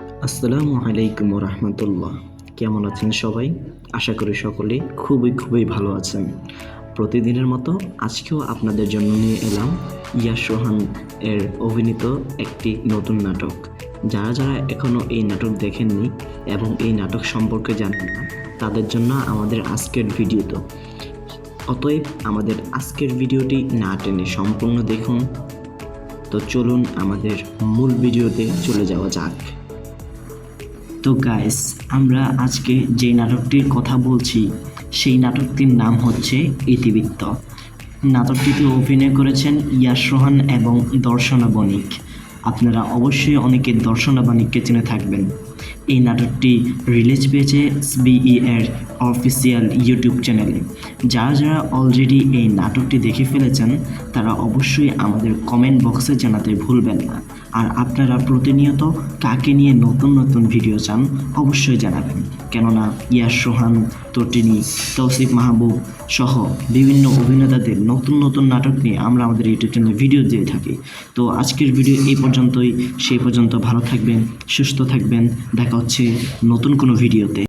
আসসালামু আলাইকুম রহমতুল্লাহ কেমন আছেন সবাই? আশা করি সকলে খুবই খুবই ভালো আছেন। প্রতিদিনের মতো আজকেও আপনাদের জন্য নিয়ে এলাম ইয়াস রোহান এর অভিনীত একটি নতুন নাটক। যারা যারা এখনও এই নাটক দেখেননি এবং এই নাটক সম্পর্কে জানেন না, তাদের জন্য আমাদের আজকের ভিডিও তো। অতএব আমাদের আজকের ভিডিওটি না টেনে সম্পূর্ণ দেখুন। তো চলুন আমাদের মূল ভিডিওতে চলে যাওয়া যাক। তো গাইস আমরা আজকে যে নাটকটির কথা বলছি, সেই নাটকটির নাম হচ্ছে ইতিবৃত্ত। নাটকটিতে অভিনয় করেছেন ইয়াশ রোহান এবং দর্শনা বণিক। আপনারা অবশ্যই অনেকে দর্শনা বণিককে চিনে থাকবেন। এই নাটকটি রিলিজ পেয়েছে বিই এর অফিসিয়াল ইউটিউব চ্যানেলে। যারা যারা অলরেডি এই নাটকটি দেখে ফেলেছেন, তারা অবশ্যই আমাদের কমেন্ট বক্সে জানাতে ভুলবেন না। আর আপনারা প্রতিনিয়ত কাকে নিয়ে নতুন নতুন ভিডিও চান, অবশ্যই জানাবেন। কেননা ইয়াস সোহান, তটিনী, তৌসিফ মাহবুব সহ বিভিন্ন অভিনেতাদের নতুন নতুন নাটক নিয়ে আমরা আমাদের ইউটিউব চ্যানেলে ভিডিও দিয়ে থাকি। তো আজকের ভিডিও এই পর্যন্তই। সেই পর্যন্ত ভালো থাকবেন, সুস্থ থাকবেন। দেখা হচ্ছে নতুন কোনো ভিডিওতে।